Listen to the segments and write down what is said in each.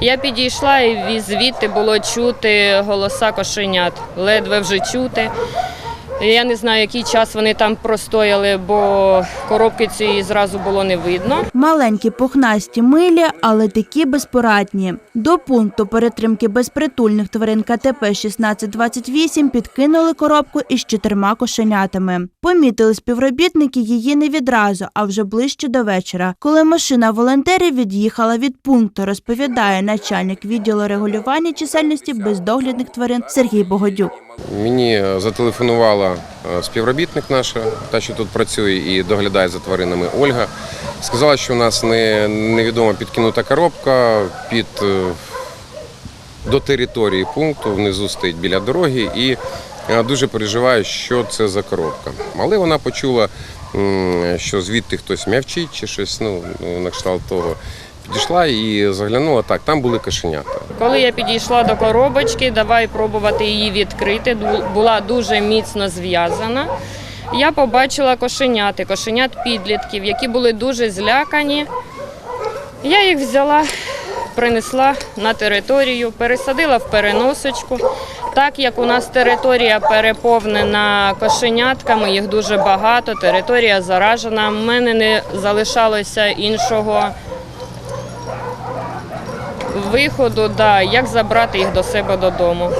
Я підійшла і звідти було чути голоса кошенят, ледве вже чути. Я не знаю, який час вони там простояли, бо коробки цієї зразу було не видно. Маленькі пухнасті милі, але такі безпорадні. До пункту перетримки безпритульних тварин КТП 1628 підкинули коробку із чотирма кошенятами. Помітили співробітники її не відразу, а вже ближче до вечора. Коли машина волонтерів від'їхала від пункту, розповідає начальник відділу регулювання чисельності бездоглядних тварин Сергій Богодюк. Мені зателефонувала е, співробітник наша, та що тут працює і доглядає за тваринами Ольга. Сказала, що у нас не, невідома підкинута коробка під е, до території пункту, внизу стоїть біля дороги, і е, дуже переживає, що це за коробка. Але вона почула, що звідти хтось м'явчить чи щось, ну, на кшталт того. Підійшла і заглянула так, там були кошенята. Коли я підійшла до коробочки, давай пробувати її відкрити. Була дуже міцно зв'язана. Я побачила кошеняти, кошенят підлітків, які були дуже злякані. Я їх взяла, принесла на територію, пересадила в переносочку. Так як у нас територія переповнена кошенятками, їх дуже багато, територія заражена. в мене не залишалося іншого виходу, да, як забрати їх до себе додому.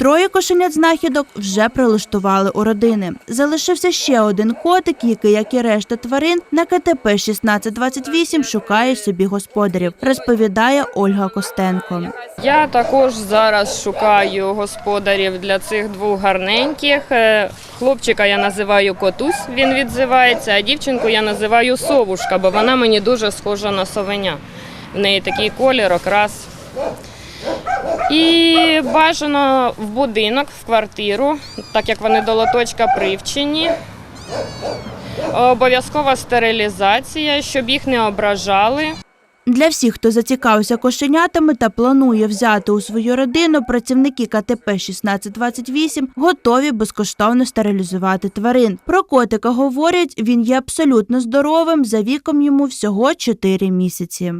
Троє кошенят знахідок вже прилаштували у родини. Залишився ще один котик, який, як і решта тварин, на КТП 1628 шукає собі господарів, розповідає Ольга Костенко. Я також зараз шукаю господарів для цих двох гарненьких. Е, Хлопчика я називаю котусь, він відзивається, а дівчинку я називаю совушка, бо вона мені дуже схожа на совеня. В неї такий колір, окрас. І бажано в будинок, в квартиру, так як вони до лоточка привчені. Обов'язкова стерилізація, щоб їх не ображали. Для всіх, хто зацікавився кошенятами та планує взяти у свою родину, працівники КТП 1628 готові безкоштовно стерилізувати тварин. Про котика говорять, він є абсолютно здоровим, за віком йому всього 4 місяці.